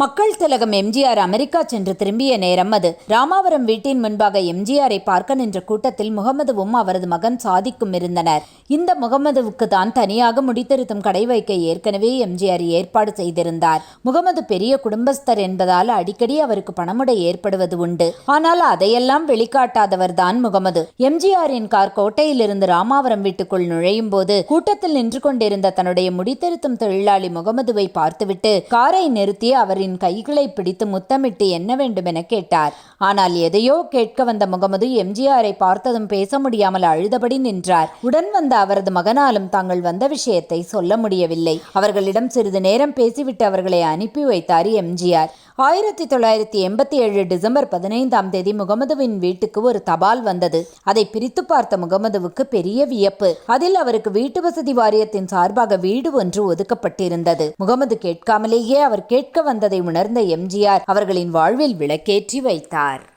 மக்கள் திலகம் எம்ஜிஆர் அமெரிக்கா சென்று திரும்பிய நேரம் அது. ராமாவரம் வீட்டின் முன்பாக எம்ஜிஆரை பார்க்க நின்ற கூட்டத்தில் முகமதுவும் அவரது மகன் சாதிக்கும் இருந்தனர். இந்த முகமதுவுக்கு தான் தனியாக முடித்திருத்தும் கடை வைக்க ஏற்கனவே எம்ஜிஆர் ஏற்பாடு செய்திருந்தார். முகமது பெரிய குடும்பஸ்தர் என்பதால் அடிக்கடி அவருக்கு பணமுடை ஏற்படுவது உண்டு. ஆனால் அதையெல்லாம் வெளிக்காட்டாதவர் தான் முகமது. எம்ஜிஆரின் கார் கோட்டையிலிருந்து ராமாவரம் வீட்டுக்குள் நுழையும் போது கூட்டத்தில் நின்று கொண்டிருந்த தன்னுடைய முடித்திருத்தும் தொழிலாளி முகமதுவை பார்த்துவிட்டு காரை நிறுத்தி அவரின் கைகளை பிடித்து முத்தமிட்டு என்ன வேண்டும் என கேட்டார். ஆனால் எதையோ கேட்க வந்த முகமது எம்ஜிஆரை பார்த்ததும் பேச முடியாமல் அழுதபடி நின்றார். உடன் வந்த அவரது மகனாலும் தாங்கள் வந்த விஷயத்தை சொல்ல முடியவில்லை. அவர்களிடம் சிறிது நேரம் பேசிவிட்டு அவர்களை அனுப்பி வைத்தார் எம்ஜிஆர். ஆயிரத்தி தொள்ளாயிரத்தி எண்பத்தி ஏழு டிசம்பர் பதினைந்தாம் தேதி முகமதுவின் வீட்டுக்கு ஒரு தபால் வந்தது. அதை பிரித்து பார்த்த முகமதுவுக்கு பெரிய வியப்பு. அதில் அவருக்கு வீட்டு வசதி வாரியத்தின் சார்பாக வீடு ஒன்று ஒதுக்கப்பட்டிருந்தது. முகமது கேட்காமலேயே அவர் கேட்க வந்ததை உணர்ந்த எம்ஜிஆர் அவர்களின் வாழ்வில் விளக்கேற்றி வைத்தார்.